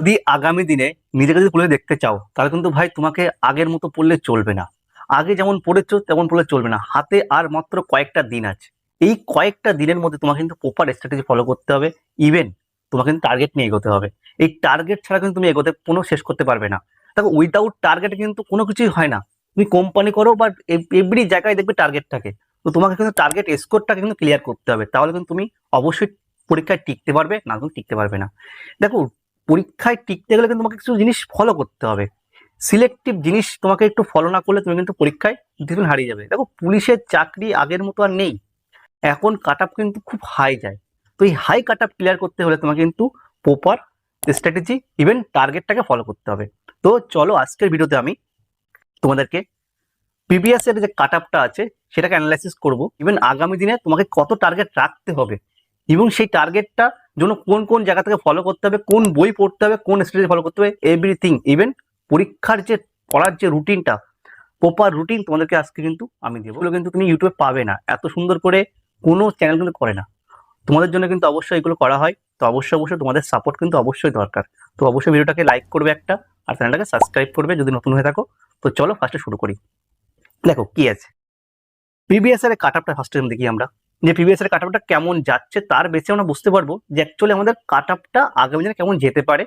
যদি আগামী দিনে নিজেকে যদি পড়ে দেখতে চাও, তাহলে কিন্তু ভাই তোমাকে আগের মতো পড়লে চলবে না। আগে যেমন পড়েছো, তেমন পড়লে চলবে না। হাতে আর মাত্র কয়েকটা দিন আছে। এই কয়েকটা দিনের মধ্যে তোমাকে কিন্তু প্রপার স্ট্র্যাটেজি ফলো করতে হবে। ইভেন তোমাকে কিন্তু টার্গেট নিয়ে এগোতে হবে। এই টার্গেট ছাড়া কিন্তু তুমি এগোতে, কোনো শেষ করতে পারবে না। দেখো উইদাউট টার্গেটে কিন্তু কোনো কিছুই হয় না। তুমি কোম্পানি করো বা এভরি জায়গায় দেখবে টার্গেট থাকে। তো তোমাকে কিন্তু টার্গেট স্কোরটাকে কিন্তু ক্লিয়ার করতে হবে। তাহলে কিন্তু তুমি অবশ্যই পরীক্ষায় টিকতে পারবে, না তুমি টিকতে পারবে না। দেখো পরীক্ষায় টিকতে গেলে কিন্তু তোমাকে কিছু জিনিস ফলো করতে হবে। সিলেক্টিভ জিনিস তোমাকে একটু ফলো না করলে তুমি কিন্তু পরীক্ষায় ডিসিপ্লিন হারিয়ে যাবে। দেখো, পুলিশের চাকরি আগের মতো আর নেই। এখন কাট আপ কিন্তু খুব হাই যায়। তো এই হাই কাট আপ ক্লিয়ার করতে হলে তোমাকে কিন্তু প্রপার স্ট্র্যাটেজি ইভেন টার্গেটটাকে ফলো করতে হবে। তো চলো আজকের ভিডিওতে আমি তোমাদেরকে প্রিভিয়াস এর যে কাট আপটা আছে, সেটাকে অ্যানালাইসিস করব। ইভেন আগামী দিনে তোমাকে কত টার্গেট রাখতে হবে। এবং সেই টার্গেটটা জন্য কোন কোন জায়গা থেকে ফলো করতে হবে, কোন বই পড়তে হবে, কোন স্ট্র্যাটেজি ফলো করতে হবে এভরিথিং ইভেন পরীক্ষার যে পড়ার যে রুটিনটা প্রপার রুটিন তোমাদেরকে আজকে কিন্তু আমি দেবো। কিন্তু তুমি ইউটিউবে পাবে না। এত সুন্দর করে কোনো চ্যানেল কিন্তু করে না। তোমাদের জন্য কিন্তু অবশ্যই এগুলো করা হয়। তো অবশ্যই অবশ্যই তোমাদের সাপোর্ট কিন্তু অবশ্যই দরকার। তো অবশ্যই ভিডিওটাকে লাইক করবে একটা, আর চ্যানেলটাকে সাবস্ক্রাইব করবে যদি নতুন হয়ে থাকো। তো চলো ফার্স্টে শুরু করি। দেখো কি আছে। প্রিভিয়াস এর কাট আপটা ফার্স্ট টাইম দেখি আমরা। যে প্রিভিয়াস এর কাট আপটা কেমন যাচ্ছে তার বেশি আমরা বুঝতে পারব যে অ্যাকচুয়ালি আমাদের কাট আপটা আগামী দিনে কেমন যেতে পারে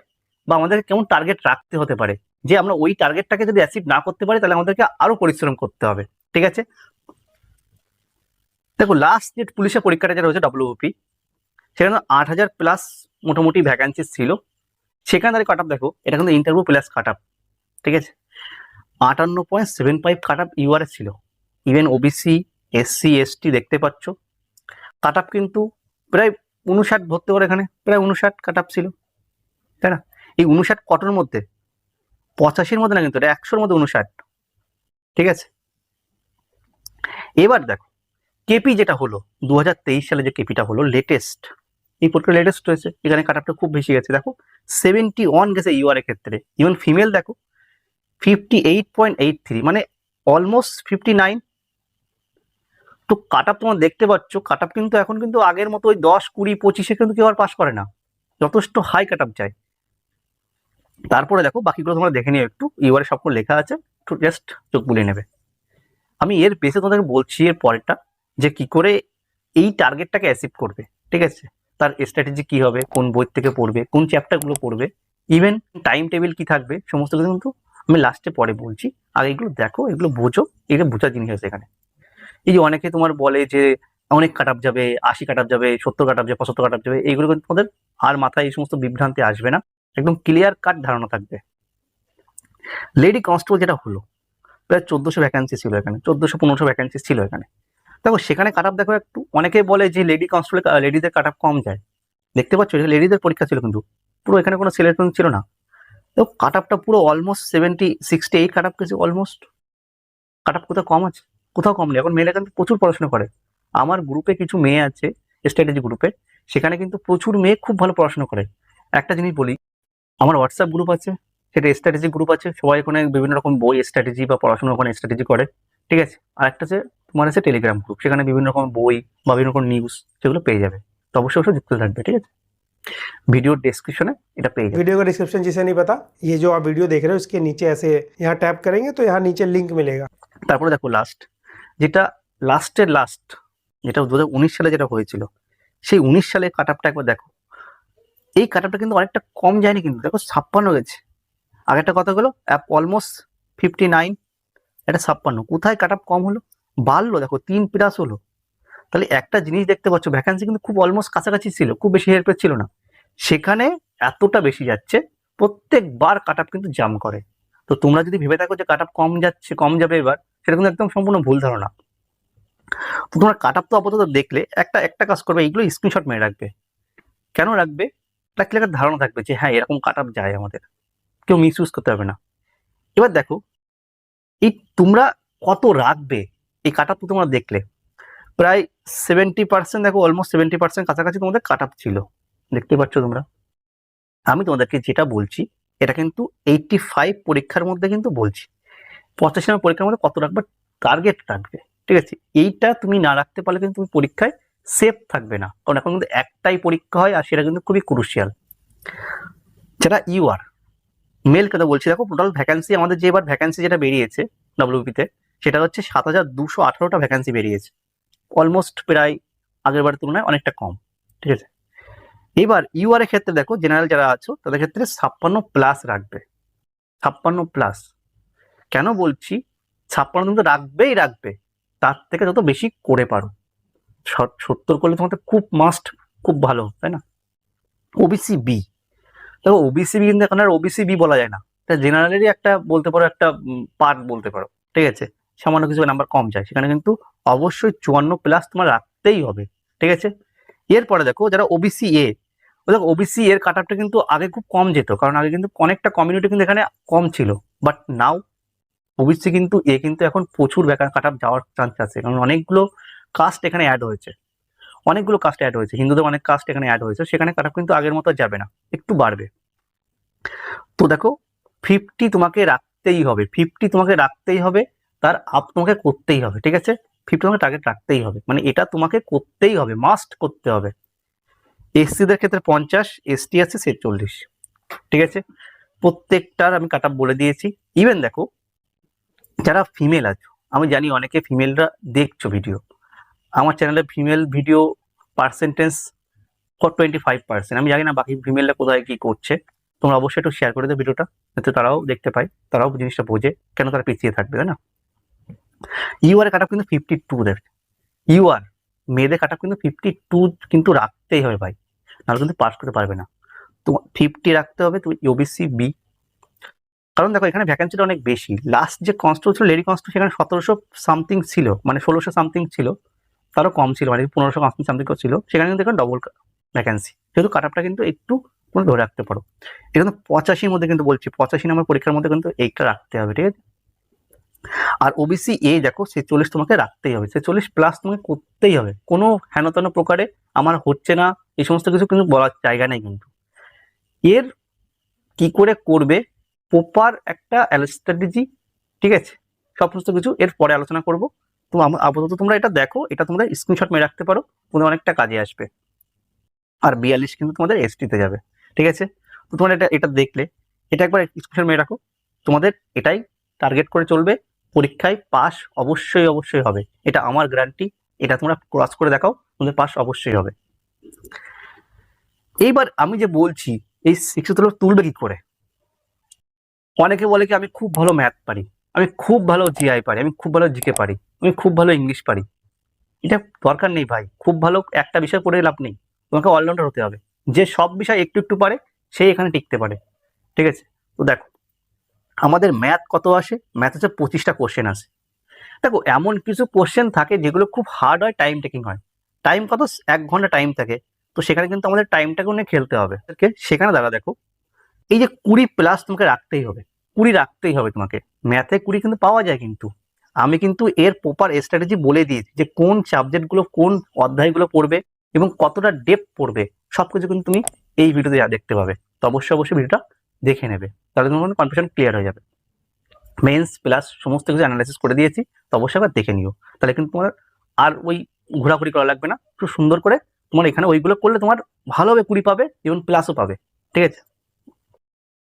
বা আমাদের কেমন টার্গেট রাখতে হতে পারে। যে আমরা ওই টার্গেটটাকে যদি অ্যাচিভ না করতে পারি, তাহলে আমাদেরকে আরও পরিশ্রম করতে হবে, ঠিক আছে? দেখো লাস্ট যে পুলিশের পরীক্ষাটা যেটা হচ্ছে ডব্লিউপি সেখানে আট হাজার প্লাস মোটামুটি ভ্যাকান্সি ছিল। সেখানে তাদের কাট দেখো, এটা কিন্তু ইন্টারভিউ প্লাস কাটআপ ঠিক আছে? আটান্ন point seven five cut up ছিল। ইভেন ওবিসি এসসি এসটি দেখতে পাচ্ছ। কাট আপ কিন্তু প্রায় উনষাট ভর্তি করে এখানে, প্রায় উনষাট কাট আপ ছিল, তাই না? এই উনষাট কটর মধ্যে পঁচাশির মধ্যে না কিন্তু এটা একশোর মধ্যে উনষাট, ঠিক আছে? এবার দেখো কেপি যেটা হলো দু হাজার তেইশ সালে যে কেপিটা হলো লেটেস্ট এই পরীক্ষা লেটেস্ট হয়েছে এখানে কাটআপটা খুব বেশি গেছে, দেখো সেভেন্টি ওয়ান গেছে ইউআর এর ক্ষেত্রে ইভেন ফিমেল দেখো fifty eight point eight three মানে অলমোস্ট ফিফটি নাইন তো কাট আপ তোমার দেখতে পাচ্ছ কাট আপ কিন্তু এখন কিন্তু আগের মতো ওই দশ, কুড়ি, পঁচিশে কিন্তু কেউ আর পাস করে না। যথেষ্ট হাই কাট আপ যায় তারপরে দেখো, বাকিগুলো তোমরা দেখে নিও একটু। ইউআর সবগুলো লেখা আছে, একটু জাস্ট চোখ বুলিয়ে নেবে। আমি এর বেসে তোমাদেরকে বলছি এর পরেরটা, যে কি করে এই টার্গেটটাকে অ্যাচিভ করবে, ঠিক আছে? তার স্ট্র্যাটেজি কি হবে, কোন বই থেকে পড়বে, কোন চ্যাপ্টারগুলো পড়বে ইভেন টাইম টেবিল কি থাকবে, সমস্ত কিছু কিন্তু আমি লাস্টে পরে বলছি। আর এগুলো দেখো, এগুলো বোঝো, এগুলো বোঝার জিনিস আছে এখানে। এই যে অনেকে তোমার বলে যে অনেক কাট যাবে, আশি কাট যাবে, সত্তর কাট যাবে, পঁচাত্তর কাট যাবে, এইগুলো কিন্তু তোমাদের আর মাথায় এই সমস্ত বিভ্রান্তি আসবে না। একদম ক্লিয়ার কাট ধারণা থাকবে। লেডি কনস্টেবল যেটা হলো, প্রায় চোদ্দশো ভ্যাকান্সি ছিল এখানে, চোদ্দশো পনেরোশো ভ্যাকান্সি ছিল এখানে। দেখো, সেখানে কাট দেখো একটু, অনেকে বলে যে লেডি কনস্টেবল লেডিদের কাট কম যায়। দেখতে পাচ্ছ লেডিদের পরীক্ষা ছিল কিন্তু, পুরো এখানে কোনো সিলেকশন ছিল না। তো কাটআপটা পুরো almost seventy sixty eight cut গেছে অলমোস্ট কাট আপ কোথাও কম আছে? কোথাও কম নেই এখন মেয়েরা কিন্তু প্রচুর পড়াশোনা করে আমার গ্রুপে কিছু মেয়ে আছে স্ট্র্যাটেজি গ্রুপে সেখানে কিন্তু প্রচুর মেয়ে খুব ভালো পড়াশোনা করে একটা জিনিস বলি আমার হোয়াটসঅ্যাপ গ্রুপ আছে সেটা স্ট্র্যাটেজি গ্রুপ আছে সবাই ওখানে বিভিন্ন রকম বই স্ট্র্যাটেজি বা পড়াশোনা ওখানে স্ট্র্যাটেজি করে ঠিক আছে আর একটা আছে তোমার আছে টেলিগ্রাম গ্রুপ সেখানে বিভিন্ন রকম বই বা বিভিন্ন রকম নিউজ সেগুলো পেয়ে যাবে তো অবশ্যই অবশ্যই যুক্ত থাকবে ঠিক আছে ভিডিও ডিসক্রিপশনে এটা পেয়ে যাবে वीडियो का डिस्क्रिप्शन जिसे नहीं पता ये जो आप वीडियो देख रहे हो इसके नीचे ऐसे यहाँ टैप करेंगे तो यहाँ नीचे लिंक मिलेगा তারপরে দেখো লাস্ট যেটা লাস্টের লাস্ট যেটা দু হাজার উনিশ সালে যেটা হয়েছিল, সেই উনিশ সালে কাট আপটা একবার দেখো। এই কাট আপটা কিন্তু অনেকটা কম যায়নি কিন্তু, দেখো ছাপ্পান্ন গেছে। আগেরটা কত হলো অলমোস্ট ফিফটি নাইন এটা ছাপ্পান্ন। কোথায় কাট আপ কম হলো? বাড়লো, দেখো, তিন প্লাস হলো। তাহলে একটা জিনিস দেখতে পাচ্ছ ভ্যাকান্সি কিন্তু খুব অলমোস্ট কাছাকাছি ছিল, খুব বেশি হেল্পের ছিল না। সেখানে এতটা বেশি যাচ্ছে, প্রত্যেকবার কাট আপ কিন্তু জাম করে। তো তোমরা যদি ভেবে থাকো যে কাট আপ কম যাচ্ছে, কম যাবে এবার সেটা কিন্তু একদম সম্পূর্ণ ভুল ধারণা। তো তোমরা কাট আপ তো আপাতত দেখলে, একটা একটা কাজ করবে, এইগুলো স্ক্রিনশট মেরে রাখবে। কেন রাখবে? একটা ক্লিয়ার ধারণা থাকবে যে হ্যাঁ এরকম কাট আপ যায় আমাদের। কেউ মিস ইউজ করতে হবে না। এবার দেখো, এই তোমরা কত রাখবে এই কাট আপ তো তোমরা দেখলে? প্রায় সেভেন্টি পার্সেন্ট দেখো অলমোস্ট সেভেন্টি পার্সেন্ট কাছাকাছি তোমাদের কাট আপ ছিল। দেখতে পাচ্ছ তোমরা? আমি তোমাদেরকে যেটা বলছি, এটা কিন্তু এইটটি ফাইভ পরীক্ষার মধ্যে কিন্তু বলছি। পঁচাশি নম্বর পরীক্ষার মধ্যে কত রাখবে? টার্গেট রাখবে। ঠিক আছে? এইটা তুমি না রাখতে পারলে কিন্তু তুমি পরীক্ষায় সেফ থাকবে না। কারণ এখন কিন্তু একটাই পরীক্ষা হয় আর সেটা কিন্তু খুবই ক্রুশিয়াল যারা ইউআর মেল কথা বলছি, দেখো টোটাল ভ্যাকান্সি আমাদের যে এবার ভ্যাকান্সি যেটা বেরিয়েছে ডব্লিউপিতে সেটা হচ্ছে সাত হাজার দুশো আঠারোটা ভ্যাকান্সি বেরিয়েছে। অলমোস্ট প্রায় আগের বারের তুলনায় অনেকটা কম। ঠিক আছে? এবার ইউআর এর ক্ষেত্রে দেখো জেনারেল যারা আছো, তাদের ক্ষেত্রে ছাপ্পান্ন প্লাস রাখবে। ছাপ্পান্ন প্লাস কেন বলছি? ছাপ্পান্ন তুমি তো রাখবেই রাখবে। তার থেকে যত বেশি করে পারো। সত্তর করলে তোমাদের খুব মাস্ট খুব ভালো, তাই না? ওবিসি বি দেখো ওবিসি বি কিন্তু এখন আর ওবিসি বি বলা যায় না। জেনারেলেরই একটা বলতে পারো, একটা পার্ট বলতে পারো। ঠিক আছে? সামান্য কিছু নাম্বার কম যায় সেখানে কিন্তু অবশ্যই চুয়ান্ন প্লাস তোমার রাখতেই হবে। ঠিক আছে? এরপরে দেখো, যারা ওবিসি এ দেখো ওবিসি এর কাট কিন্তু আগে খুব কম যেত। কারণ আগে কিন্তু অনেকটা কমিউনিটি কিন্তু এখানে কম ছিল। বাট নাও ওবিসি কিন্তু, এ কিন্তু এখন প্রচুর বেকার কাট আপ যাওয়ার চান্স আছে। কারণ অনেকগুলো কাস্ট এখানে অ্যাড হয়েছে। অনেকগুলো কাস্ট অ্যাড হয়েছে। হিন্দুদের অনেক কাস্ট এখানে অ্যাড হয়েছে। সেখানে কাট আপ কিন্তু আগের মতো যাবে না। একটু বাড়বে। তো দেখো ফিফটি তোমাকে রাখতেই হবে। ফিফটি তোমাকে রাখতেই হবে। তার আপ তোমাকে করতেই হবে। ঠিক আছে? ফিফটি তোমাকে টার্গেট রাখতেই হবে। মানে এটা তোমাকে করতেই হবে। মাস্ট করতে হবে। এসসিদের ক্ষেত্রে পঞ্চাশ এসটি আছে ছেচল্লিশ। ঠিক আছে? প্রত্যেকটার আমি কাট বলে দিয়েছি। ইভেন দেখো যারা ফিমেল আছো, আমি জানি অনেকে ফিমেলরা দেখছ ভিডিও আমার চ্যানেলে female video percentage for twenty five percent আমি জানি না বাকি ফিমেলরা কোথায় কি করছে। তোমরা অবশ্যই একটু শেয়ার করে দেবে ভিডিওটা যাতে তারাও দেখতে পায়, তারাও জিনিসটা বোঝে, কেন তারা পিছিয়ে থাকবে, তাই না? ইউআর কাট কিন্তু ফিফটি টু দেবে ইউআর মেয়েদের কাট কিন্তু ফিফটি টু কিন্তু রাখতেই হবে ভাই। নাহলে কিন্তু পাস করতে পারবে না। তো ফিফটি রাখতে হবে, তুমি ওবিসি বি কারণ দেখো, এখানে ভ্যাকেন্সিটা অনেক বেশি। লাস্ট যে কনস্টেবল ছিল লেডি কনস্টেবল সেখানে সতেরোশো সামথিং ছিল মানে ষোলোশো সামথিং ছিল, তারও কম ছিল মানে পনেরোশো সামথিং সামথিং ছিল। সেখানে কিন্তু এখন ডবল ভ্যাকেন্সি যেহেতু কাট আপটা কিন্তু একটু তুমি ধরে রাখতে পারো। কিন্তু পঁচাশির মধ্যে কিন্তু বলছি, পঁচাশি নম্বর পরীক্ষার মধ্যে কিন্তু এইটা রাখতে হবে, ঠিক আছে? আর ওবিসি এ দেখো, ছেচল্লিশ তোমাকে রাখতেই হবে। ছেচল্লিশ প্লাস তোমাকে করতেই হবে। কোনো হেনতেন প্রকারে আমার হচ্ছে না এই সমস্ত কিছু কিন্তু বলার জায়গা নেই কিন্তু। এর কি করে করবে? প্রপার একটা স্ট্র্যাটেজি ঠিক আছে? সমস্ত কিছু এর পরে আলোচনা করব। তো আপাতত তোমরা এটা দেখো, এটা তোমরা স্ক্রিনশট মেরে রাখতে পারো, তোমাদের অনেকটা কাজে আসবে। আর বিয়াল্লিশ কিন্তু তোমাদের এসটিতে যাবে, ঠিক আছে? তো তোমরা এটা এটা দেখলে, এটা একবার স্ক্রিনশট মেরে রাখো। তোমাদের এটাই টার্গেট করে চলবে, পরীক্ষায় পাস অবশ্যই অবশ্যই হবে। এটা আমার গ্যারান্টি এটা তোমরা ক্রস করে দেখাও, তোমাদের পাস অবশ্যই হবে। এইবার আমি যে বলছি, এই তুলো তুলবে কি করে? অনেকে বলে কি আমি খুব ভালো ম্যাথ পারি, আমি খুব ভালো জিআই পারি, আমি খুব ভালো জিকে পারি, আমি খুব ভালো ইংলিশ পারি। এটা দরকার নেই ভাই, খুব ভালো একটা বিষয় পড়ে লাভ নেই, তোমাকে অলরাউন্ডার হতে হবে। যে সব বিষয় একটু একটু পারে, সে এখানে টিকতে পারে, ঠিক আছে? তো দেখো, আমাদের ম্যাথ কত আসে? ম্যাথ হচ্ছে পঁচিশটা কোশ্চেন আসে। দেখো, এমন কিছু কোশ্চেন থাকে যেগুলো খুব হার্ড হয় টাইম টেকিং হয়। টাইম কত? এক ঘণ্টা টাইম থাকে। তো সেখানে কিন্তু আমাদের টাইমটাকে নিয়ে খেলতে হবে। সেখানে দাঁড়া দেখো। এই যে কুড়ি প্লাস তোমাকে রাখতেই হবে। কুড়ি রাখতেই হবে তোমাকে। ম্যাথে কুড়ি কিন্তু পাওয়া যায় কিন্তু। আমি কিন্তু এর প্রপার স্ট্র্যাটেজি বলে দিয়েছি যে কোন সাবজেক্টগুলো কোন অধ্যায়গুলো পড়বে এবং কতটা ডেপ পড়বে, সবকিছু কিন্তু তুমি এই ভিডিওতে দেখতে পাবে। তো অবশ্যই অবশ্যই ভিডিওটা দেখে নেবে। তাহলে তোমার কনফিউশন ক্লিয়ার হয়ে যাবে। মেন্স প্লাস সমস্ত কিছু অ্যানালাইসিস করে দিয়েছি, তো অবশ্যই আবার দেখে নিও। তাহলে কিন্তু তোমার আর ওই ঘোরাঘুরি করা লাগবে না। একটু সুন্দর করে তোমার এখানে ওইগুলো করলে তোমার ভালোভাবে কুড়ি পাবে এবং প্লাসও পাবে। ঠিক আছে?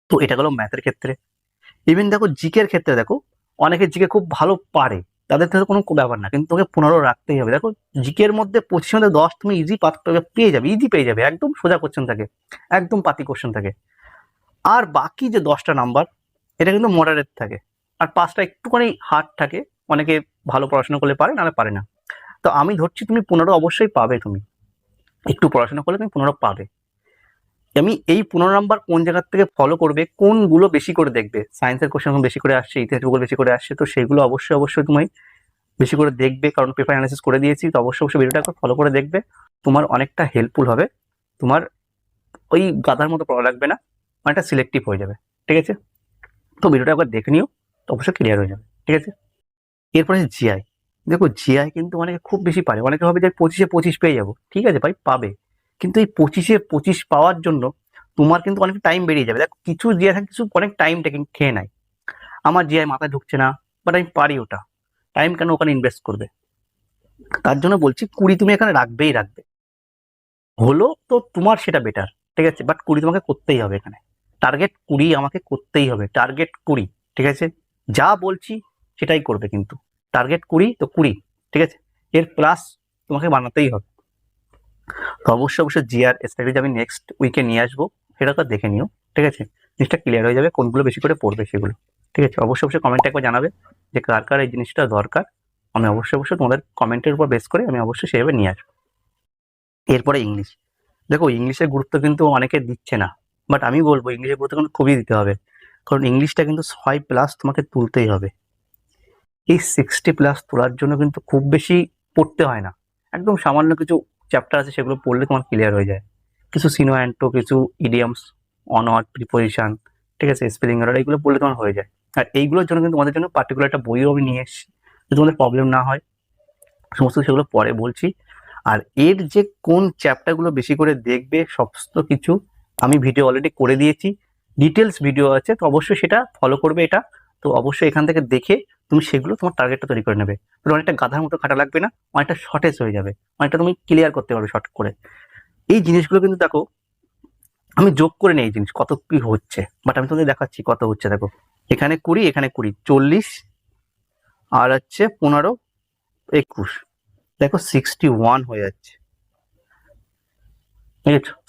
তো এটা গেলো ম্যাথের ক্ষেত্রে। ইভেন দেখো জিকের ক্ষেত্রে দেখো, অনেকে জিকে খুব ভালো পারে, তাদের থেকে কোনো ব্যাপার না, কিন্তু তোকে পনেরো রাখতেই হবে। দেখো জিকের মধ্যে পঁচিশ মধ্যে দশ তুমি ইজি পেয়ে যাবে ইজি পেয়ে যাবে, একদম সোজা কোশ্চেন থাকে, একদম পাতি কোশ্চেন থাকে। আর বাকি যে দশটা নাম্বার এটা কিন্তু মডারেট থাকে। আর পাঁচটা একটুখানি হার্ড থাকে, অনেকে ভালো পড়াশোনা করলে পারে, নাহলে পারে না। তো আমি ধরছি তুমি পনেরো অবশ্যই পাবে তুমি। একটু পড়াশোনা করলে তুমি পনেরো পাবে। আমি এই পনেরো নাম্বার কোন জায়গার থেকে ফলো করবে, কোনগুলো বেশি করে দেখবে? সায়েন্সের কোশ্চেন বেশি করে আসছে ইতিহাস ভূগোল বেশি করে আসছে, তো সেগুলো অবশ্যই অবশ্যই তুমি বেশি করে দেখবে, কারণ পেপার অ্যানালিসিস করে দিয়েছি, তো অবশ্যই অবশ্যই ভিডিওটা ফলো করে দেখবে। তোমার অনেকটা হেল্পফুল হবে। তোমার ওই গাধার মতো পড়া লাগবে না, অনেকটা সিলেক্টিভ হয়ে যাবে, ঠিক আছে? তো ভিডিওটা একবার দেখে নিও, তো অবশ্যই ক্লিয়ার হয়ে যাবে, ঠিক আছে? এরপরে জিআই দেখো জিআই কিন্তু অনেকে খুব বেশি পারে, অনেকে ভাবে যে পঁচিশে পঁচিশ পেয়ে যাব, ঠিক আছে ভাই? পাবে। কিন্তু এই পঁচিশে, পঁচিশ পাওয়ার জন্য তোমার কিন্তু অনেক টাইম বেরিয়ে যাবে। দেখো, কিছু জিআই থাকে কিছু অনেক টাইম টেকিং খেয়ে নেয়। আমার জিআই মাথায় ঢুকছে না বাট আমি পারি ওটা। টাইম কেন ওখানে ইনভেস্ট করবে? তার জন্য বলছি, কুড়ি তুমি এখানে রাখবেই রাখবে। হলো তো তোমার সেটা বেটার ঠিক আছে? বাট কুড়ি তোমাকে করতেই হবে এখানে। টার্গেট কুড়ি আমাকে করতেই হবে। টার্গেট কুড়ি, ঠিক আছে? যা বলছি সেটাই করবে কিন্তু। টার্গেট কুড়ি তো কুড়ি, ঠিক আছে? এর প্লাস তোমাকে বানাতেই হবে। তো অবশ্যই অবশ্যই জিআর স্ট্র্যাটেজি আমি নেক্সট উইকে নিয়ে আসব। সেটা তো দেখে নিও, ঠিক আছে? জিনিসটা ক্লিয়ার হয়ে যাবে, কোনগুলো বেশি করে পড়বে সেগুলো, ঠিক আছে? অবশ্যই অবশ্যই কমেন্টে একবার জানাবে যে কার কার এই জিনিসটা দরকার। আমি অবশ্যই অবশ্যই তোমাদের কমেন্টের উপর বেস করে আমি অবশ্যই সেভাবে নিয়ে আসব। এরপরে ইংলিশ দেখো ইংলিশের গুরুত্ব কিন্তু অনেকে দিচ্ছে না বাট আমি বলব ইংলিশের গুরুত্ব কিন্তু খুবই দিতে হবে, কারণ ইংলিশটা কিন্তু ছয় প্লাস তোমাকে তুলতেই হবে। এই সিক্সটি প্লাস তোলার জন্য কিন্তু খুব বেশি পড়তে হয় না, একদম সামান্য কিছু চ্যাপ্টার আছে, সেগুলো পড়লে তোমার ক্লিয়ার হয়ে যায়। কিছু সিনো অ্যান্টো কিছু ইডিয়ামস অনওয়ার্ড প্রিপোজিশন ঠিক আছে স্পেলিং এরর এইগুলো পড়লে তোমার হয়ে যায়। আর এইগুলোর জন্য কিন্তু তোমাদের জন্য পার্টিকুলার একটা বইও আমি নিয়ে এসেছি যাতে তোমাদের প্রবলেম না হয়। সমস্ত সেগুলো পরে বলছি। আর এর যে কোন চ্যাপ্টারগুলো বেশি করে দেখবে, সমস্ত কিছু আমি ভিডিও অলরেডি করে দিয়েছি। ডিটেলস ভিডিও আছে, তো অবশ্যই সেটা ফলো করবে এটা। তো অবশ্যই এখান থেকে দেখে তুমি সেগুলো তোমার টার্গেটটা তৈরি করে নেবে। তাহলে অনেকটা গাধার মতো খাটা লাগবে না, অনেকটা শর্টেজ হয়ে যাবে। অনেকটা তুমি ক্লিয়ার করতে পারবে শর্ট করে। এই জিনিসগুলো কিন্তু দেখো, আমি যোগ করে নিই এই জিনিস, কত কি হচ্ছে। বাট আমি তোমাদের দেখাচ্ছি কত হচ্ছে, দেখো। এখানে কুড়ি এখানে কুড়ি, চল্লিশ, আর হচ্ছে পনেরো, একুশ। দেখো সিক্সটি ওয়ান হয়ে যাচ্ছে।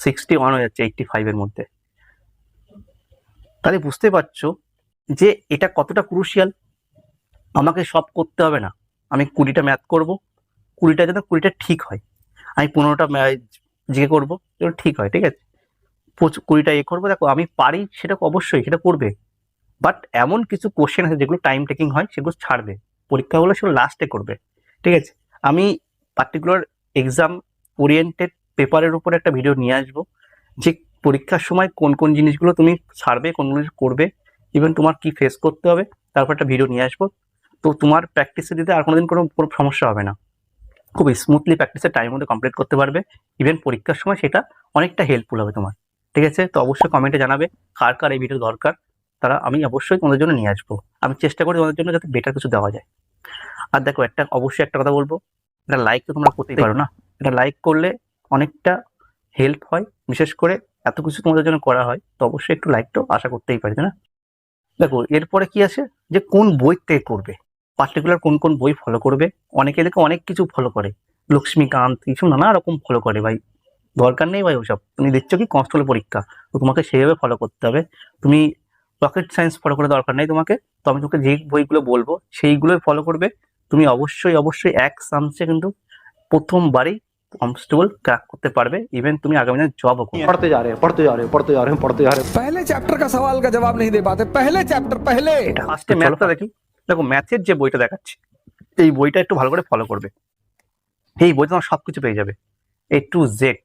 সিক্সটি ওয়ান হয়ে যাচ্ছে এইটটি ফাইভের মধ্যে। তাহলে বুঝতে পারছ যে এটা কতটা ক্রুশিয়াল আমাকে সব করতে হবে না। আমি কুড়িটা ম্যাথ করব, কুড়িটা যেন কুড়িটা ঠিক হয়। আমি পনেরোটা জিকে করব এগুলো ঠিক হয়, ঠিক আছে? কুড়িটা এ করব, দেখো আমি পারি, সেটা অবশ্যই, সেটা করবে। বাট এমন কিছু কোশ্চেন আছে যেগুলো টাইম টেকিং হয়, সেগুলো ছাড়বে। পরীক্ষাগুলো সেগুলো লাস্টে করবে, ঠিক আছে? আমি পার্টিকুলার এক্সাম ওরিয়েন্টেড পেপারের উপর একটা ভিডিও নিয়ে আসব, যে পরীক্ষার সময় কোন কোন জিনিসগুলো তুমি ছাড়বে কোনগুলো করবে ইভেন তোমার কি ফেস করতে হবে তারপর একটা ভিডিও নিয়ে আসব। তো তোমার প্র্যাকটিসে দিতে আর কোনোদিন কোনো কোনো সমস্যা হবে না। খুব স্মুথলি প্র্যাকটিসের টাইম মধ্যে কমপ্লিট করতে পারবে। ইভেন পরীক্ষার সময় সেটা অনেকটা হেল্পফুল হবে তোমার। ঠিক আছে? তো অবশ্যই কমেন্টে জানাবে কার কার এই ভিডিও দরকার। তারা আমি অবশ্যই তোমাদের জন্য নিয়ে আসব। আমি চেষ্টা করি তোমাদের জন্য যাতে বেটার কিছু দেওয়া যায়। আর দেখো একটা, অবশ্যই একটা কথা বলব। এটা লাইক তো তোমরা করতেই পারো না। এটা লাইক করলে অনেকটা হেল্প হয়। বিশেষ করে এত কিছু তোমাদের জন্য করা হয়। তো অবশ্যই একটু লাইক তো আশা করতেই পারি না? দেখো, এরপরে কি আছে যে কোন বই থেকে করবে? পার্টিকুলার কোন কোন বই ফলো করবে অনেকে দেখে অনেক কিছু ফলো করে লক্ষ্মীকান্ত কিছু নানা রকম ফলো করে ভাই দরকার নেই ভাই ওসব তুমি দিচ্ছ কি কনস্টেবল পরীক্ষা তো তোমাকে সেইভাবে ফলো করতে হবে তুমি রকেট সায়েন্স ফলো করে দরকার নেই তোমাকে তো আমি তোমাকে যে বইগুলো বলবো সেইগুলোই ফলো করবে তুমি অবশ্যই অবশ্যই এক সামসে কিন্তু প্রথমবারই কনস্টেবল ক্র্যাক করতে পারবে ইভেন তুমি আগামী দিনে জবও করবে पढ़ते जा रहे हैं पढ़ते जा रहे हैं पढ़ते जा रहे हैं पढ़ते जा रहे हैं पहले चैप्टर का सवाल का जवाब नहीं दे पाते पहले चैप्टर पहले এটা ফার্স্টে ম্যাথটা দেখি দেখো ম্যাথের যে বইটা দেখাচ্ছি, এই বইটা একটু ভালো করে ফলো করবে। এই বইতে তোমার সব কিছু পেয়ে যাবে। এ টু জেড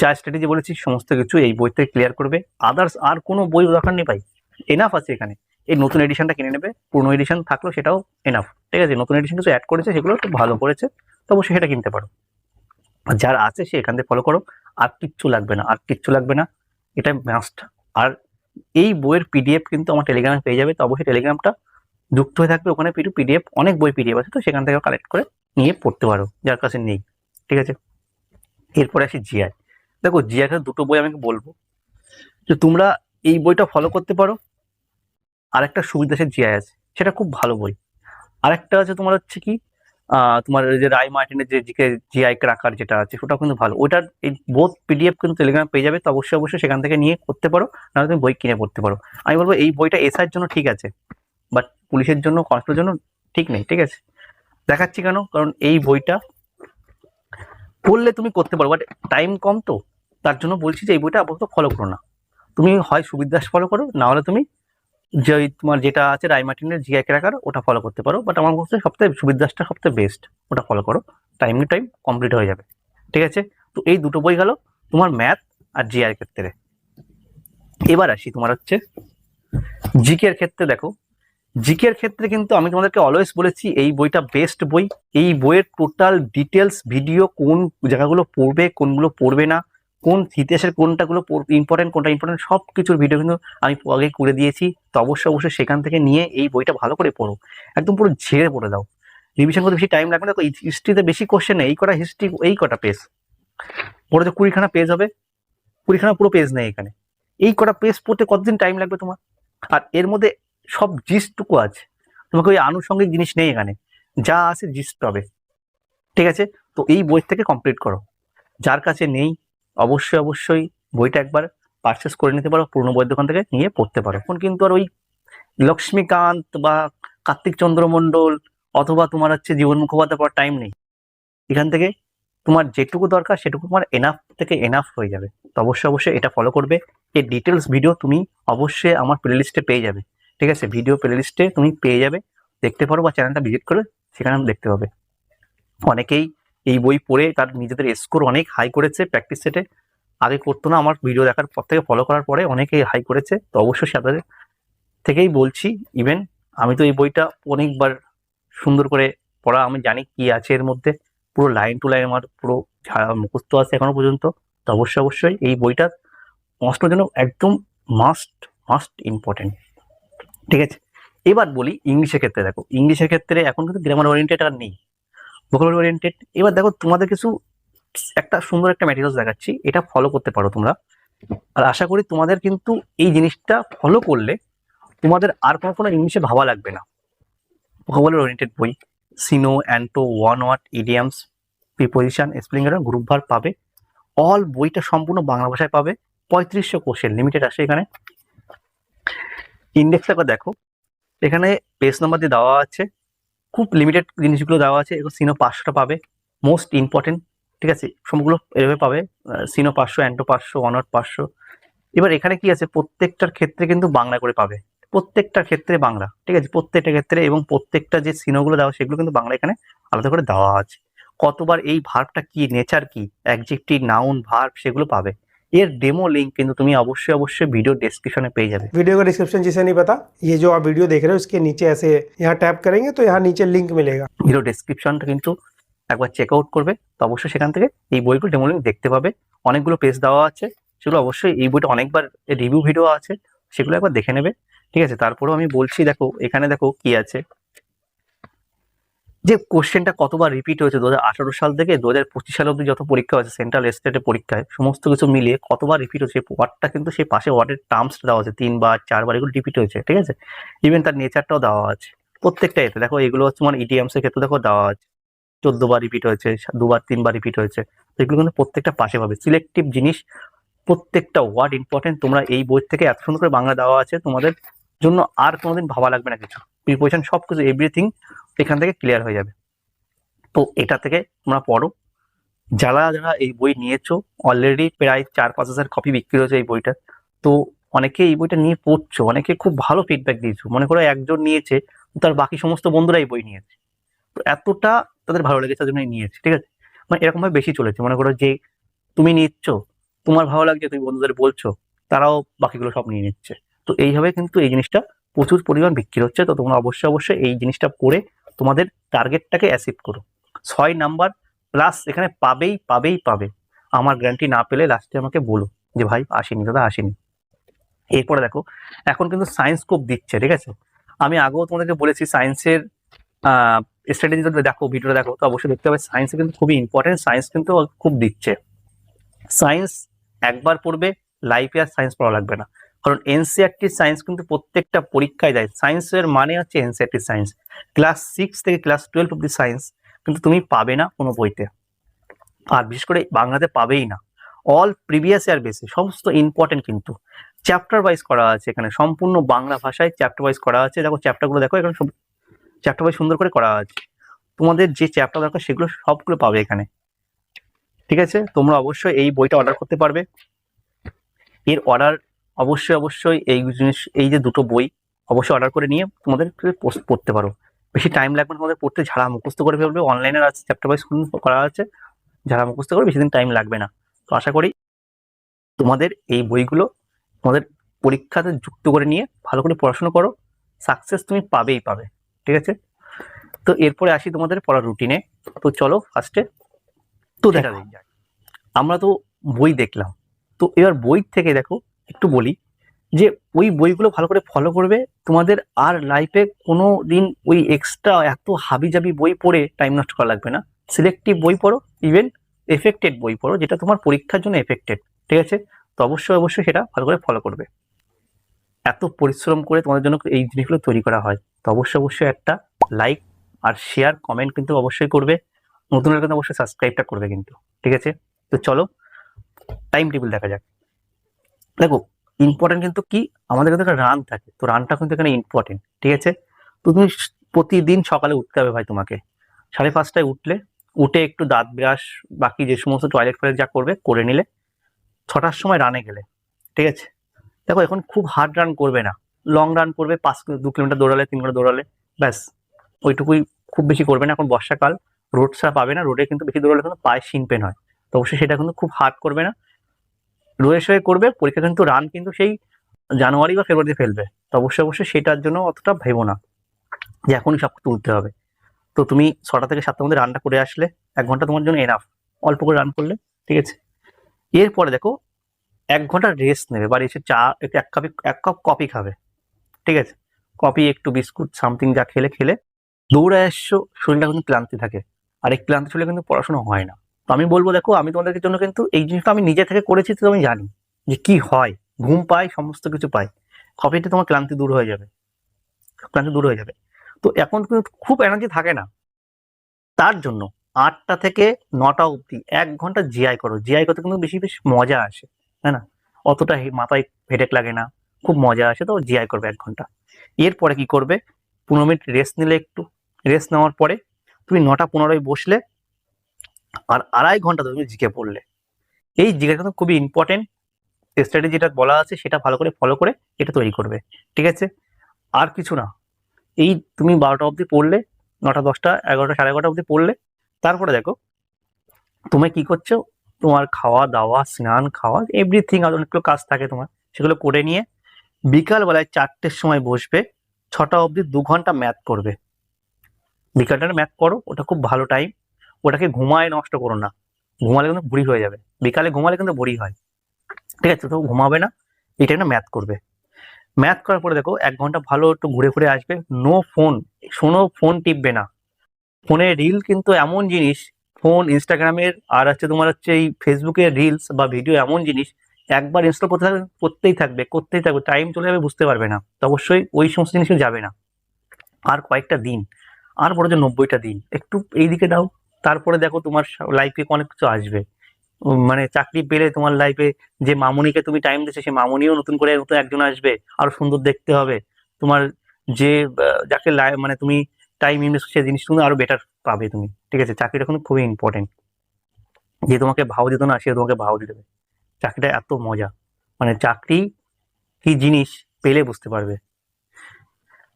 যা স্ট্র্যাটেজি বলেছি, সমস্ত কিছু এই বই থেকে ক্লিয়ার করবে। আদার্স আর কোনো বই দরকার নেই ভাই। এনাফ আছে এখানে। এই নতুন এডিশনটা কিনে নেবে। পুরনো এডিশন থাকল সেটাও এনাফ ঠিক আছে? নতুন এডিশন কিছু অ্যাড করেছে, সেগুলো একটু ভালো করেছে, তো অবশ্যই সেটা কিনতে পারো। যার আছে সে এখান থেকে ফলো করো। আর কিচ্ছু লাগবে না, আর কিচ্ছু লাগবে না। এটা মাস্ট আর এই বইয়ের পিডিএফ কিন্তু আমার টেলিগ্রামে পেয়ে যাবে, তো অবশ্যই টেলিগ্রামটা যুক্ত হয়ে থাকবে, ওখানে পিডি পিডিএফ অনেক বই পিডিএফ আছে, তো সেখান থেকে কালেক্ট করে নিয়ে পড়তে পারো, যার কাছে নেই, ঠিক আছে? এরপরে আসি জিআই দেখো জিআই দুটো বই আমাকে বলব। যে তোমরা এই বইটা ফলো করতে পারো, আরেকটা সুবিধা আছে জিআই আছে, সেটা খুব ভালো বই। আরেকটা আছে তোমার হচ্ছে কি তোমার যে রায় মার্টিনের যে জিকে জিআই ক্রাকার যেটা আছে, সেটাও কিন্তু ভালো। ওটার এই বোধ পিডিএফ কিন্তু টেলিগ্রামে পেয়ে যাবে, তো অবশ্যই অবশ্যই সেখান থেকে নিয়ে করতে পারো, নাহলে তুমি বই কিনে পড়তে পারো। আমি বলব এই বইটা এসআইয়ের জন্য ঠিক আছে। বাট পুলিশের জন্য, কনস্টেবলের জন্য ঠিক নেই, ঠিক আছে? দেখাচ্ছি কেন? কারণ এই বইটা পড়লে তুমি করতে পারো বাট টাইম কম তো। তার জন্য বলছি যে এই বইটা আপাতত ফলো করো না। তুমি হয় সুবিদাস ফলো করো, না হলে তুমি যে তোমার যেটা আছে রাইমার্টিনের জিআই ক্র্যাকার, ওটা ফলো করতে পারো। বাট আমার কাছে সবথেকে সুবিদাসটা সবথেকে বেস্ট ওটা ফলো করো। টাইম টু টাইম কমপ্লিট হয়ে যাবে। ঠিক আছে? তো এই দুটো বই গেল তোমার ম্যাথ আর জিআই ক্ষেত্রে। এবার আসি তোমার হচ্ছে জিকের ক্ষেত্রে দেখো। জিকের ক্ষেত্রে কিন্তু আমি তোমাদেরকে অলওয়েজ বলেছি, এই বইটা বেস্ট বই। এই বইয়ের টোটাল ডিটেলস ভিডিও কোন জায়গাগুলো পড়বে, কোনগুলো পড়বে না, কোন ইতিহাসের কোনটাগুলো ইম্পর্টেন্ট কোনটা ইম্পর্টেন্ট সব কিছুর ভিডিও কিন্তু আমি আগে করে দিয়েছি। তো অবশ্যই অবশ্যই সেখান থেকে নিয়ে এই বইটা ভালো করে পড়ো। একদম পুরো ঝেড়ে পড়ে দাও। রিভিশন করতে বেশি টাইম লাগবে না। দেখো হিস্ট্রিতে বেশি কোশ্চেন এই কটা হিস্ট্রি এই কটা পেজ বড় যে কুড়িখানা পেজ হবে। কুড়িখানা পুরো পেজ নেই এখানে। এই কটা পেজ পড়তে কতদিন টাইম লাগবে তোমার? আর এর মধ্যে সব জিস্টটুকু আছে। তোমাকে ওই আনুষঙ্গিক জিনিস নেই এখানে। যা আছে জিস্ট পাবে। ঠিক আছে? তো এই বই থেকে কমপ্লিট করো। যার কাছে নেই, অবশ্যই অবশ্যই বইটা একবার পারচেস করে নিতে পারো, পুরনো বই দোকান থেকে নিয়ে পড়তে পারো। এখন কিন্তু আর ওই লক্ষ্মীকান্ত বা কার্তিক চন্দ্র মণ্ডল অথবা তোমার হচ্ছে জীবন মুখোপাধ্যায় পড়ার টাইম নেই। এখান থেকে তোমার যেটুকু দরকার, সেটুকু তোমার এনাফ থেকে এনাফ হয়ে যাবে। তো অবশ্যই অবশ্যই এটা ফলো করবে। এর ডিটেলস ভিডিও তুমি অবশ্যই আমার প্লেলিস্টে পেয়ে যাবে। ঠিক আছে? ভিডিও প্লেলিস্টে তুমি পেয়ে যাবে। দেখতে পারো বা চ্যানেলটা ভিজিট করে সেখানে দেখতে পাবে। অনেকেই এই বই পড়ে তার নিজেদের স্কোর অনেক হাই করেছে প্র্যাকটিস সেটে আগে করতো না, আমার ভিডিও দেখার পর থেকে ফলো করার পরে অনেকেই হাই করেছে। তো অবশ্যই সাথে থেকেই বলছি ইভেন আমি তো এই বইটা অনেকবার সুন্দর করে পড়া, আমি জানি কি আছে এর মধ্যে। পুরো লাইন টু লাইন আমার পুরো ঝাড়া মুখস্থ আছে এখনও পর্যন্ত। তো অবশ্যই অবশ্যই এই বইটা নষ্টর জন্য একদম মাস্ট মাস্ট ইম্পর্টেন্ট ঠিক আছে? এবার বলি ইংলিশের ক্ষেত্রে দেখো, ইংলিশের ক্ষেত্রে এখন কিন্তু গ্রামার ওরিয়েন্টেড আর নেই। ভোকাবুলারি ওরিয়েন্টেড এবার দেখো তোমাদের কিছু একটা সুন্দর একটা ম্যাটেরিয়ালস দেখাচ্ছি, এটা ফলো করতে পারো তোমরা। আর আশা করি তোমাদের কিন্তু এই জিনিসটা ফলো করলে তোমাদের আর কোনো কোনো ইংলিশে ভাবা লাগবে না। ভোকাবুলারি ওরিয়েন্টেড বই syno anto one word idioms preposition spelling এর গ্রুপ ভার পাবে। অল বইটা সম্পূর্ণ বাংলা ভাষায় পাবে। পঁয়ত্রিশশো কোশ্চেন লিমিটেড আসে এখানে। ইন্ডেক্সটা একবার দেখো। এখানে পেজ নাম্বার দিয়ে দেওয়া আছে। খুব লিমিটেড জিনিসগুলো দেওয়া আছে। এগুলো সিনো পাঁচশোটা পাবে। মোস্ট ইম্পর্টেন্ট ঠিক আছে? সবগুলো এভাবে পাবে। সিনো পাঁচশো অ্যান্টো পাঁচশো অনট পাঁচশো। এবার এখানে কি আছে? প্রত্যেকটার ক্ষেত্রে কিন্তু বাংলা করে পাবে। প্রত্যেকটার ক্ষেত্রে বাংলা, ঠিক আছে? প্রত্যেকটা ক্ষেত্রে এবং প্রত্যেকটা যে সিনোগুলো দেওয়া সেগুলো কিন্তু বাংলা এখানে আলাদা করে দেওয়া আছে। কতবার এই ভার্বটা কি? নেচার কি? অ্যাডজেক্টিভ নাউন ভার্ব সেগুলো পাবে। এর ডেমো লিঙ্ক কিন্তু তুমি অবশ্যই অবশ্যই ভিডিও ডেসক্রিপশনে পেয়ে যাবে वीडियो का डिस्क्रिप्शन जिसे नहीं पता ये जो आप वीडियो देख रहे हो इसके नीचे ऐसे यहाँ टैप करेंगे तो यहाँ नीचे लिंक मिलेगा ভিডিও ডেসক্রিপশনটা কিন্তু একবার চেক আউট করবে তো অবশ্যই সেখান থেকে এই বইগুলো ডেমো লিঙ্ক দেখতে পাবে অনেকগুলো পেজ দেওয়া আছে সেগুলো অবশ্যই এই বইটা অনেকবার রিভিউ ভিডিও আছে সেগুলো একবার দেখে নেবে ঠিক আছে তারপরেও আমি বলছি দেখো এখানে দেখো কি আছে যে কোশ্চেনটা কতবার রিপিট হয়েছে দু হাজার আঠারো সাল থেকে দু হাজার পঁচিশ সাল অব্দি যত পরীক্ষা হয়েছে সেন্ট্রাল স্টেটের পরীক্ষায়, সমস্ত কিছু মিলিয়ে কতবার রিপিট হয়েছে ওয়ার্ডটা কিন্তু সেই পাশে ওয়ার্ডের টার্মসটা দেওয়া আছে তিনবার, চারবার এগুলো রিপিট হয়েছে, ঠিক আছে? ইভেন তার নেচারটাও দেওয়া আছে, প্রত্যেকটা এতে। দেখো, এগুলো হচ্ছে মানে ইডিএমস এর ক্ষেত্রে দেখো দেওয়া আছে। চোদ্দ বার রিপিট হয়েছে, দুবার, তিনবার রিপিট হয়েছে। তো এগুলো কিন্তু প্রত্যেকটা পাশে পাবে। সিলেক্টিভ জিনিস, প্রত্যেকটা ওয়ার্ড ইম্পর্টেন্ট তোমরা এই বই থেকে এত সুন্দর করে বাংলা দেওয়া আছে, তোমাদের জন্য আর কোনোদিন ভাবা লাগবে না কিছু। প্রিপোজিশন সব কিছু এভরিথিং এখান থেকে ক্লিয়ার হয়ে যাবে। তো এটা থেকে তোমরা পড়ো। যারা যারা এই বই নিয়েছো অলরেডি প্রায় চার পাঁচ হাজার কপি বিক্রি হয়েছে এই বইটা। তো অনেকে এই বইটা নিয়ে পড়ছো, অনেকে খুব ভালো ফিডব্যাক দিয়েছ। মনে করো একজন নিয়েছে, তার বাকি সমস্ত বন্ধুরা এই বই নিয়েছে। তো এতটা তাদের ভালো লেগেছে, তার জন্য নিয়েছে, ঠিক আছে? মানে এরকমভাবে বেশি চলেছে। মনে করো যে তুমি নিচ্ছ, তোমার ভালো লাগছে, তুমি বন্ধুদের বলছো, তারাও বাকিগুলো সব নিয়ে নিচ্ছে। তো এইভাবে কিন্তু এই জিনিসটা প্রচুর পরিমাণ বিক্রি হচ্ছে। তো তোমরা অবশ্যই অবশ্যই এই জিনিসটা করে তোমাদের টার্গেটটাকে অ্যাচিভ করো। ছয় নাম্বার প্লাস এখানে পাবেই পাবেই, পাবে। আমার গ্যারান্টি না পেলে লাস্টে আমাকে বলো যে, ভাই, আসেনি দাদা, আসেনি। এরপরে দেখো, এখন কিন্তু সায়েন্স খুব দিচ্ছে, ঠিক আছে? আমি আগেও তোমাদেরকে বলেছি সায়েন্সের স্ট্র্যাটেজি দেখো ভিডিওটা দেখো, তো অবশ্যই দেখতে হবে সায়েন্স কিন্তু খুবই ইম্পর্টেন্ট সায়েন্স কিন্তু খুব দিচ্ছে। সায়েন্স একবার পড়বে লাইফে আর সায়েন্স পড়া লাগবে না। কারণ এনসিআরটি সায়েন্স কিন্তু প্রত্যেকটা পরীক্ষায় দেয়। সায়েন্সের মানে হচ্ছে এনসিআরটি সায়েন্স ক্লাস সিক্স থেকে ক্লাস টুয়েলভ অব্দি সায়েন্স কিন্তু তুমি পাবে না কোনো বইতে। আর বিশেষ করে বাংলাতে পাবেই না। অল প্রিভিয়াস ইয়ার বেসে সমস্ত ইম্পর্টেন্ট কিন্তু। চ্যাপ্টার ওয়াইজ করা আছে এখানে, সম্পূর্ণ বাংলা ভাষায় চ্যাপ্টার ওয়াইজ করা আছে। দেখো চ্যাপ্টারগুলো দেখো, এখানে সব চ্যাপ্টার ওয়াইজ সুন্দর করে করা আছে। তোমাদের যে চ্যাপ্টার দরকার সেগুলো সবগুলো পাবে এখানে। ঠিক আছে? তোমরা অবশ্যই এই বইটা অর্ডার করতে পারবে। এর অর্ডার অবশ্যই অবশ্যই এই জিনিস এই যে দুটো বই অবশ্যই অর্ডার করে নিয়ে তোমাদের পড়তে পারো। বেশি টাইম লাগবে না তোমাদের পড়তে ঝাড়া মুখস্থ করে ফেলবে। অনলাইনে আছে চ্যাপ্টার ওয়াইজ করা আছে ঝাড়া মুখস্থ করে বেশি দিন টাইম লাগবে না। তো আশা করি তোমাদের এই বইগুলো তোমাদের পরীক্ষাতে যুক্ত করে নিয়ে ভালো করে পড়াশোনা করো। সাকসেস তুমি পাবেই পাবে ঠিক আছে? তো এরপরে আসি তোমাদের পড়ার রুটিনে তো চলো ফার্স্টে তো দেখা আমরা তো বই দেখলাম। তো এবার বই থেকে দেখো একটু বলি যে ওই বইগুলো ভালো করে ফলো করবে। তোমাদের আর লাইফে কোনো দিন ওই এক্সট্রা এত হাবিজাবি বই পড়ে টাইম নষ্ট করা লাগবে না। সিলেক্টিভ বই পড়ো ইভেন এফেক্টেড বই পড়ো, যেটা তোমার পরীক্ষার জন্য এফেক্টেড ঠিক আছে? তো অবশ্যই অবশ্যই সেটা ভালো করে ফলো করবে। এত পরিশ্রম করে তোমাদের জন্য এই জিনিসগুলো তৈরি করা হয়। তো অবশ্যই অবশ্যই একটা লাইক আর শেয়ার কমেন্ট কিন্তু অবশ্যই করবে। নতুন কিন্তু অবশ্যই সাবস্ক্রাইবটা করবে কিন্তু, ঠিক আছে? তো চলো টাইম টেবিল দেখা যাক। দেখো ইম্পর্টেন্ট কিন্তু কি? আমাদের কিন্তু একটা রান থাকে। তো রানটা কিন্তু এখানে ইম্পর্টেন্ট ঠিক আছে? তো তুমি প্রতিদিন সকালে উঠতে হবে ভাই তোমাকে। সাড়ে পাঁচটায় উঠলে, উঠে একটু দাঁত ব্রাশ, বাকি যে সমস্ত টয়লেট ফয়লেট যা করবে, করে নিলে ছটার সময় রানে গেলে, ঠিক আছে? দেখো, এখন খুব হার্ড রান করবে না। লং রান করবে, পাঁচ দু কিলোমিটার দৌড়ালে, তিন কিলোমিটার দৌড়ালে, ব্যাস। ওইটুকুই খুব বেশি করবে না। এখন বর্ষাকাল রোড ছাড়া পাবে না। রোডে কিন্তু বেশি দৌড়ালে কিন্তু পায়ে শিন পেন হয়। তো অবশ্যই সেটা কিন্তু খুব হার্ড করবে না। রোয়ের সঙ্গে করবে, পরীক্ষা কিন্তু রান কিন্তু সেই জানুয়ারি বা ফেব্রুয়ারিতে ফেলবে। তো অবশ্যই অবশ্যই সেটার জন্য অতটা ভেবো না। যে এখনই সব তুলতে হবে। তো তুমি ছটা থেকে সাতটার মধ্যে রানটা করে আসলে এক ঘণ্টা তোমার জন্য এনাফ অল্প করে রান করলে, ঠিক আছে? এরপরে দেখো, এক ঘণ্টা রেস্ট নেবে। বাড়ি এসে চা, একটু এক কাপ এক কাপ কফি খাবে। ঠিক আছে? কফি একটু বিস্কুট সামথিং যা খেলে খেলে দৌড়ে এসছো শরীরটা কিন্তু ক্লান্তি থাকে। আর এই ক্লান্তি শরীরে কিন্তু পড়াশোনা হয় না। তো আমি বলব, দেখো, আমি তোমাদের জন্য কিন্তু এই জিনিসটা আমি নিজে থেকে করেছি তো আমি জানি যে কি হয়। ঘুম পাই সমস্ত কিছু পাই কফিতে তোমার ক্লান্তি দূর হয়ে যাবে। ক্লান্তি দূর হয়ে যাবে। তো এখন কিন্তু খুব এনার্জি থাকে না। তার জন্য আটটা থেকে নটা অবধি এক ঘণ্টা জিআই করো। জিআই করতে কিন্তু বেশি বেশি মজা আসে, তাই না? অতটা মাথায় হেডেক লাগে না। খুব মজা আসে তো জিআই করবে এক ঘণ্টা। এরপরে কি করবে? পনেরো মিনিট রেস্ট নিলে একটু। রেস্ট নেওয়ার পরে তুমি নটা পনেরোয় বসলে আর আড়াই ঘণ্টা তুমি জিকে পড়লে। এই জিকেটা কিন্তু খুবই ইম্পর্টেন্ট স্টাডি যেটা বলা আছে সেটা ভালো করে ফলো করে এটা তৈরি করবে, ঠিক আছে? আর কিছু না, এই তুমি বারোটা অবধি পড়লে, নটা, দশটা, এগারোটা, সাড়ে এগারোটা অবধি পড়লে, তারপরে দেখো, তুমি কি করছ? তোমার খাওয়া দাওয়া, স্নান, খাওয়া এভরিথিং আর অনেকগুলো কাজ থাকে তোমার, সেগুলো করে নিয়ে বিকালবেলায় চারটের সময় বসবে, ছটা অবধি দু ঘণ্টা ম্যাথ করবে। বিকালটা ম্যাথ করো, ওটা খুব ভালো টাইম ওটাকে ঘুমায় নষ্ট করো না। ঘুমালে কিন্তু বুড়ি হয়ে যাবে। বিকালে ঘুমালে কিন্তু বুড়ি হয়। ঠিক আছে, তো ঘুমাবে না, এটা টাইমটা ম্যাথ করবে। ম্যাথ করার পরে দেখো, এক ঘণ্টা ভালো একটু ঘুরে ঘুরে আসবে। নো ফোন শোনো ফোন টিপবে না। ফোনে রিল কিন্তু এমন জিনিস ফোন ইনস্টাগ্রামের আর হচ্ছে তোমার হচ্ছে এই ফেসবুকের রিলস বা ভিডিও এমন জিনিস, একবার ইনস্টল করতে থাকবে করতেই থাকবে করতেই থাকবে টাইম চলে যাবে, বুঝতে পারবে না। তো অবশ্যই ওই সমস্ত জিনিসও যাবে না। আর কয়েকটা দিন, আর বড় যে নব্বইটা দিন। একটু এইদিকে দাও। তারপরে দেখো তোমার লাইফে অনেক কিছু আসবে। মানে চাকরি পেলে তোমার লাইফে যে মামুনিকে তুমি টাইম দিচ্ছ সেই মামুনিও নতুন করে নতুন একজন আসবে, আরও সুন্দর দেখতে হবে। তোমার যে যাকে মানে তুমি টাইম ইনভেস্ট সেই জিনিসগুলো আরও বেটার পাবে তুমি। ঠিক আছে? চাকরিটা কিন্তু খুবই ইম্পর্টেন্ট যে তোমাকে ভাও দিত না, সে তোমাকে ভাও দিয়ে দেবে চাকরিটা এত মজা। মানে চাকরি কি জিনিস পেলে বুঝতে পারবে।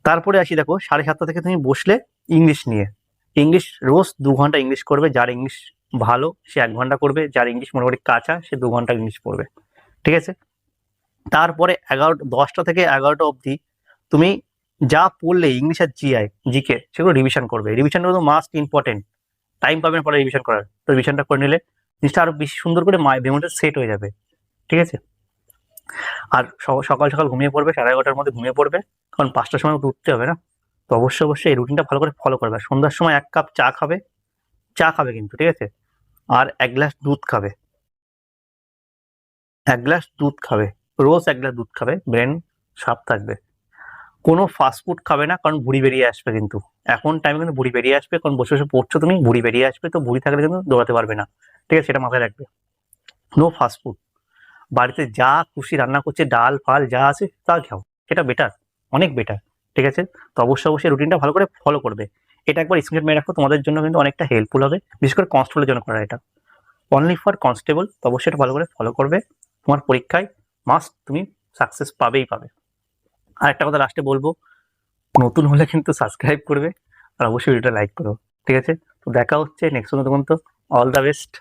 তারপরে আসি দেখো, সাড়ে সাতটা থেকে তুমি বসলে ইংলিশ নিয়ে। ইংলিশ রোজ দু ঘণ্টা ইংলিশ করবে, যার ইংলিশ ভালো, সে এক ঘণ্টা করবে, যার ইংলিশ মোটামুটি কাঁচা, সে দু ঘণ্টা ইংলিশ পড়বে। ঠিক আছে? তারপরে এগারো, দশটা থেকে এগারোটা অবধি তুমি যা পড়লে ইংলিশ আর জিআই জিকে সেগুলো রিভিশন করবে। রিভিশনটা কিন্তু মাস্ট ইম্পর্টেন্ট টাইম পাবেন পরে রিভিশন করার। তো রিভিশনটা করে নিলে জিনিসটা আরও বেশি সুন্দর করে মেমোরিটা সেট হয়ে যাবে। ঠিক আছে? আর সকাল সকাল ঘুমিয়ে পড়বে, সাড়ে এগারোটার মধ্যে ঘুমিয়ে পড়বে। কারণ পাঁচটার সময় উঠতে হবে না। তো অবশ্যই অবশ্যই এই রুটিনটা ভালো করে ফলো করবে। সন্ধ্যার সময় এক কাপ চা খাবে। চা খাবে কিন্তু, ঠিক আছে? আর এক গ্লাস দুধ খাবে। এক গ্লাস দুধ খাবে। রোজ এক গ্লাস দুধ খাবে। ব্রেন সাফ থাকবে। কোনো ফাস্টফুড খাবে না, কারণ ভুড়ি বেরিয়ে আসবে কিন্তু। এখন টাইমে কিন্তু ভুড়ি বেরিয়ে আসবে। কারণ বসে বসে পড়ছো তুমি ভুড়ি বেরিয়ে আসবে তো ভুড়ি থাকলে কিন্তু দৌড়াতে পারবে না। ঠিক আছে, সেটা মাথায় রাখবে। নো ফাস্টফুড বাড়িতে যা খুশি রান্না করছে, ডাল, ফাল যা আছে, তা খাও। সেটা বেটার অনেক বেটার ঠিক আছে? তো অবশ্যই অবশ্যই রুটিনটা ভালো করে ফলো করবে। এটা একবার স্ক্রিনশট মেরে রাখো, তোমাদের জন্য কিন্তু অনেকটা হেল্পফুল হবে। বিশেষ করে কনস্টেবলের জন্য করা এটা। অনলি ফর কনস্টেবল তো অবশ্যই এটা ভালো করে ফলো করবে। তোমার পরীক্ষায় মাস্ট তুমি সাকসেস পাবেই পাবে। আর একটা কথা লাস্টে বলব, নতুন হলে কিন্তু সাবস্ক্রাইব করবে। আর অবশ্যই ভিডিওটা লাইক করো। ঠিক আছে? তো দেখা হচ্ছে নেক্সট নতুন অল দ্য বেস্ট